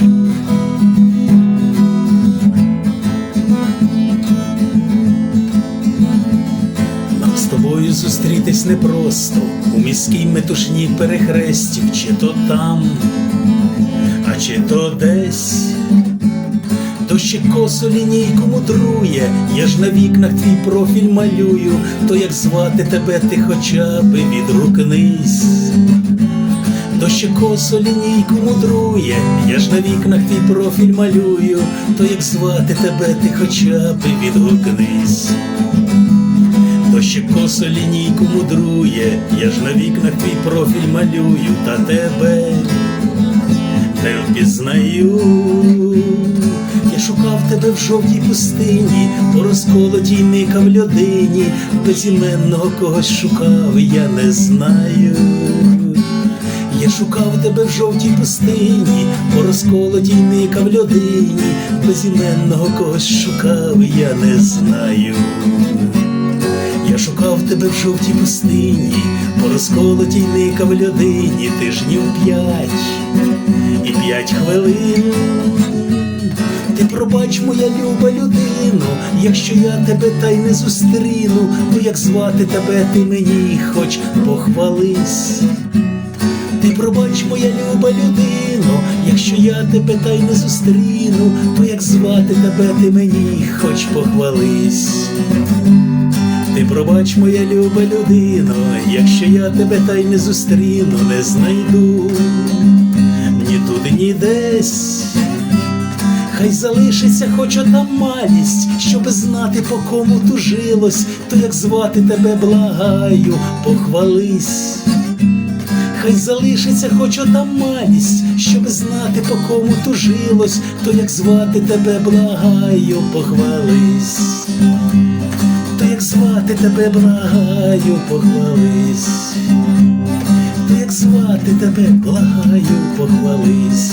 Нам з тобою зустрітись непросто у міській метушній перехрестів, чи то там, а чи то десь. Дощі косо лінійку мудрує, я ж на вікнах твій профіль малюю, то як звати тебе, ти хоча б відгукнись. То ще косо лінійку мудрує, я ж на вікнах твій профіль малюю, то як звати тебе, ти хоча би відгукнись. То ще косо лінійку мудрує, я ж на вікнах твій профіль малюю, та тебе не впізнаю. Я шукав тебе в жовтій пустині, по розколотій никав людині, безіменного когось шукав, я не знаю. Я шукав тебе в жовтій пустині, по розколотій никав людині, безіменного когось шукав, я не знаю. Я шукав тебе в жовтій пустині, по розколотій никав людині, тижнів п'ять і п'ять хвилин. Ти пробач, моя люба людино, якщо я тебе та й не зустріну, то як звати тебе ти мені хоч похвались. Ти пробач, моя люба людино, якщо я тебе та й не зустріну, то як звати тебе ти мені хоч похвались. Ти пробач, моя люба людино, якщо я тебе та й не зустріну, не знайду ні тут, ні десь. Хай залишиться хоч одна малість, щоб знати, по кому тужилось, то як звати тебе благаю, похвались. Хай залишиться хоч одна малість, щоб знати, по кому тужилось, то як звати тебе благаю, похвались. То як звати тебе благаю, похвались. То як звати тебе благаю, похвались.